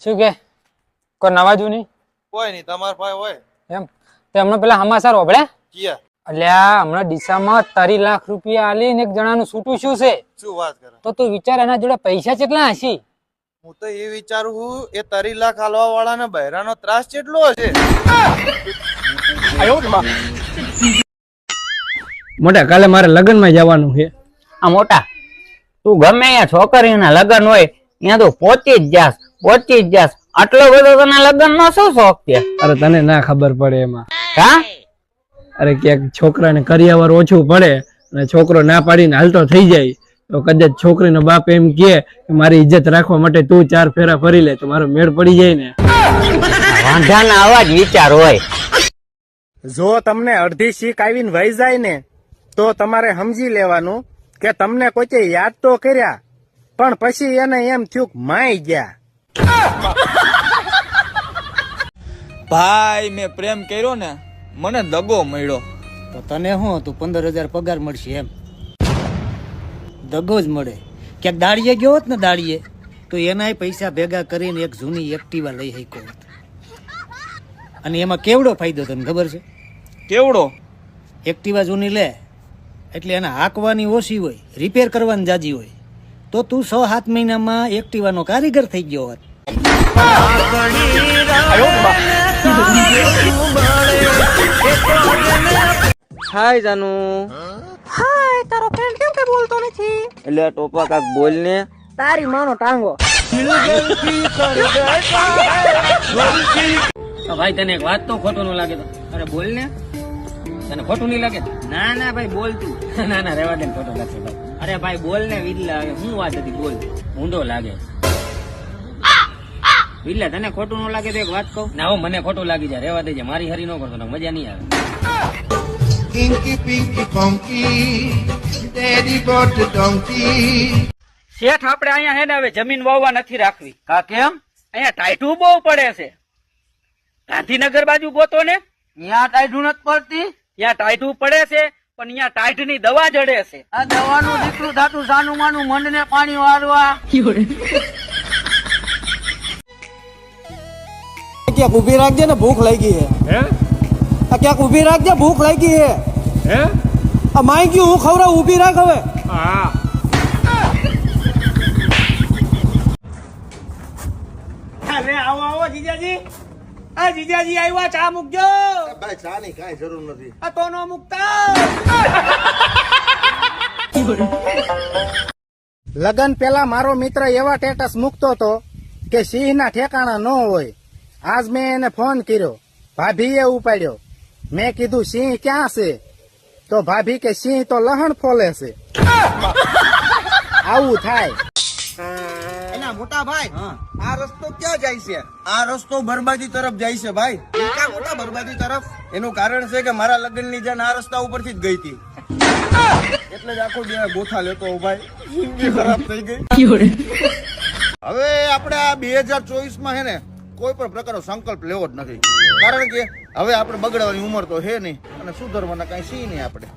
શું કે? કોઈ નવા જૂની? કોઈ નહીં તમારો ભાઈ હોય. એમ? તે હમણાં પેલા હમાસર ઓબળે કિયા? અલ્યા આ હમણાં ડીસામાં તારી લાખ રૂપિયા આલી ને એક જણાનું છૂટું શું છે? શું વાત કરે? તો તું વિચાર એના જોડે પૈસા કેટલા હશે? હું તો એ વિચારું છું એ તારી લાખ હાલવા વાળાને બહેરાનો ત્રાસ કેટલો હશે. મોટા કાલે મારે લગ્નમાં જવાનું છે. આ મોટા તું ગમે અહીંયા છોકરીના લગ્ન હોય ત્યાં તું પહોંચી જ જાસ પહોંચી જ જાસ. આટલો બધો તને લગ્ન નો શું શોખ છે? અરે તને ના ખબર પડે એમાં. હા? અરે ક્યાંક છોકરાને કરિયાવર ઓછું પડે અને છોકરો ના પાડીને હાલતો થઈ જાય તો કદાચ છોકરીનો બાપ એમ કે મારી ઇજ્જત રાખવા માટે તું ચાર ફેરા ફરી લે તો મારો મેળ પડી જાય ને. વાંધાના આવા જ વિચાર હોય. જો તમને અડધી શીખ આવીને વહી જાય ને તો તમારે સમજી લેવાનું કે તમને કોઈ યાદ તો કર્યા પણ પછી એને એમ થયું માય ગયા. ભાઈ મેં પ્રેમ કર્યો ને મને દગો મળ્યો. તો તને શું હતું? પંદર હજાર પગાર મળશે એમ. દગો જ મળે. ક્યાંક દાડીએ ગયો હોત ને દાડીએ તો એનાય પૈસા ભેગા કરીને એક જૂની એક્ટિવા લઈ શક્યો હોત. અને એમાં કેવડો ફાયદો તને ખબર છે? કેવડો? એક્ટિવા જૂની લે એટલે એને હાંકવાની ઓછી હોય રિપેર કરવાની જાજી હોય. તો તું છ સાત મહિનામાં એક્ટિવાનો કારીગર થઈ ગયો હોત. હાય જાનુ. હાય તારો ફ્રેન્ડ કેમ કે બોલતો નથી? એટલે ટોપા કાક બોલ ને તારી માનો ટાંગો. ભાઈ તને એક વાત તો ખોટું નું લાગે તો. અરે બોલ ને તને ખોટું નહીં લાગે? ના ના ભાઈ બોલ તું. ના ના રેવા દે ખોટું લાગશે અરે ભાઈ બોલ ને વીજ લાગે શું વાત હતી બોલ. ઊંધો લાગે. વિલ્લા તને ખોટું ન લાગે તો એક વાત કહું. ના હો મને ખોટું લાગી જાય. રેવા દેજે. મારી હરી ન કરતો મજા નહીં આવે. શેઠ આપણે અહીંયા હે ને હવે જમીન વાવવા નથી રાખવી. કા કેમ અહીંયા ટાઈટું બહુ પડે છે. ગાંધીનગર બાજુ ગોતો ને? ત્યાં ટાઈઢું નથી પડતી? ત્યાં ટાઈટું પડે છે પણ અહીંયા ટાઈટની દવા જડે છે. આ દવાનું દીકરું ધાતું સાનું માનું મંડ ને પાણી વાળવા. ક્યાંક ઊભી રાખજે ને ભૂખ લાગી હે. આ ક્યાંક ઊભી રાખજે ભૂખ લાગી હે. હે? આ માઈ ગયું હું ખવડાવ ઊભી રાખ હવે. હા. અરે આવો આવો જીજાજી. આ જીજાજી આવ્યા ચા મૂકજો. ભાઈ નહીં કાંઈ જરૂર નથી. આ તો નો મૂકતા. લગન પેલા મારો મિત્ર એવા ટેટસ મૂકતો હતો કે સિંહના ઠેકાણા ન હોય. આજ મેં એને ફોન કર્યો. ભાભીએ ઉપાડ્યો. મેં કીધું સિંહ ક્યાં છે? તો ભાભી કે સિંહ તો લહણ ફોલે છે. આવું થાય. એના મોટા ભાઈ આ રસ્તો ક્યાં જાય છે? આ રસ્તો બરબાદી તરફ જાય છે ભાઈ. ક્યાં મોટા બરબાદી તરફ? એનું કારણ છે કે મારા લગ્નની જાન આ રસ્તા ઉપરથી જ ગઈ હતી. એટલે જ આખો દિવસ ગોથા લેતો ભાઈ. ખરાબ થઈ ગઈ. હવે આપણે આ બે હજાર ચોવીસમાં હે ને કોઈ પણ પ્રકારનો સંકલ્પ લેવો જ નથી. કારણ કે હવે આપણે બગડવાની ઉંમર તો હે નહીં, અને સુધરવાના કઈ સી નહીં આપણે.